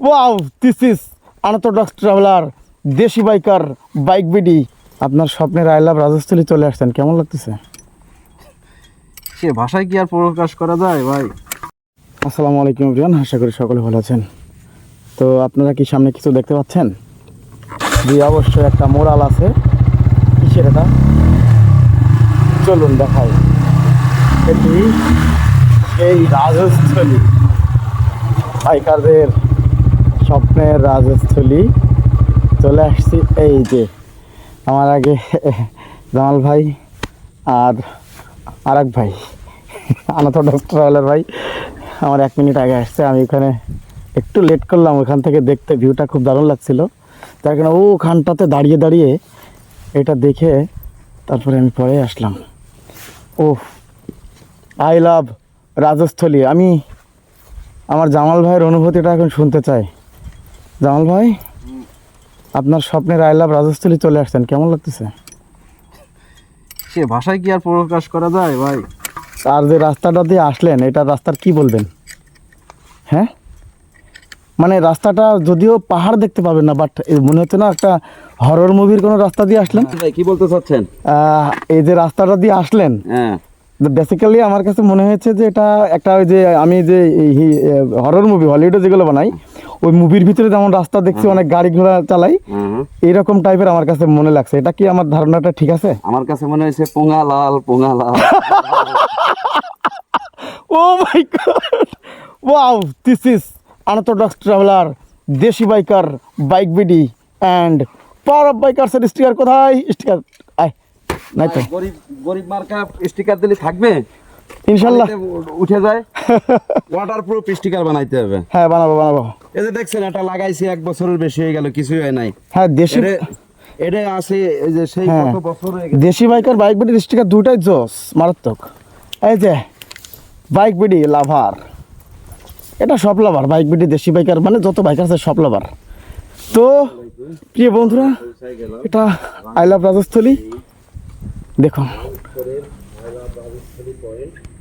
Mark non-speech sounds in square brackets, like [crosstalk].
Wow this is unorthodox traveller Deshi biker bike BD আপনার স্বপ্নের I love Rajasthali চলে আসছেন কেমন লাগতেছে? সে ভাষায় কি আর প্রকাশ করা যায় ভাই? আসসালামু আলাইকুম রিয়ান আশা করি সকলে ভালো আছেন। তো আপনারা কি সামনে কিছু দেখতে পাচ্ছেন? জি অবশ্যই একটা মোরাল আছে। কিসের এটা? চলুন দেখাই। এটি এই রাজস্থলী। বাইকারদের স্বপ্নের রাজস্থলী। চলে আসছি এই যে আমার আগে জামাল ভাই আর আরেক ভাই আনাত ডক্টর ভাই। আমার এক মিনিট আগে আসছে, আমি ওখানে একটু লেট করলাম, ওখান থেকে দেখতে ভিউটা খুব দারুণ লাগছিল। তার কারণে ওখানটাতে দাঁড়িয়ে দাঁড়িয়ে এটা দেখে তারপরে আমি পরে আসলাম। ও আই লাভ রাজস্থলী। আমি আমার জামাল ভাইয়ের অনুভূতিটা এখন শুনতে চাই। জামাল ভাই আপনার স্বপ্নের আই লাভ রাজস্থলী চলে আসছেন কেমন লাগতেছে? সে ভাষায় কি আর প্রকাশ করা যায় ভাই? আর যে রাস্তাটা দিয়ে আসলেন এটা রাস্তার কি বলবেন? হ্যাঁ? মানে রাস্তাটা যদিও পাহাড় দেখতে পাবেন না বাট মনে হচ্ছে না একটা হরর মুভির কোনো রাস্তা দিয়ে আসলেন। ভাই কি বলতে চাচ্ছেন? এই যে রাস্তাটা দিয়ে আসলেন হ্যাঁ। বেসিক্যালি আমার কাছে মনে হয়েছে যে এটা একটা ওই যে আমি যে হরর মুভি হলিউডে যেগুলো বানাই ওই মুভির ভিতরে যেমন রাস্তা দেখছি অনেক গাড়ি ঘোড়া চালাই এইরকম টাইপের আমার কাছে মনে লাগছে। এটা কি আমার ধারণাটা ঠিক আছে? আমার কাছে মনে হয়েছে পোঙা লাল পোঙা লাল। [laughs] Oh my god! Wow, this is unorthodox traveler, Deshi biker bike BD and power of বাইকার্সের sticker কোথায়? স্টিকার আয় নাই তো। গরিব গরিব মার্কা স্টিকার দিলে থাকবে? ইনশাল্লাহ। উঠে যায়। ওয়াটার প্রুফ স্টিকার বানাইতে হবে। হ্যাঁ বানাবো বানাবো। এই যে দেখছেন এটা লাগাইছি এক বছরের বেশি হয়ে গেল কিছুই হয় নাই। হ্যাঁ দেশি এটা আছে এই যে সেই হ্যাঁ। কত বছর হয়ে গেছে। দেশি বাইকার বাইক বিডির স্টিকার দুটাই জোস মারাত্মক। এই যে বাইক বিডি লাভার। এটা সব lover bike BD Deshi biker মানে যত বাইক আছে সব লাভার। তো প্রিয় বন্ধুরা এটা আই লাভ রাজস্থলী। দেখুন।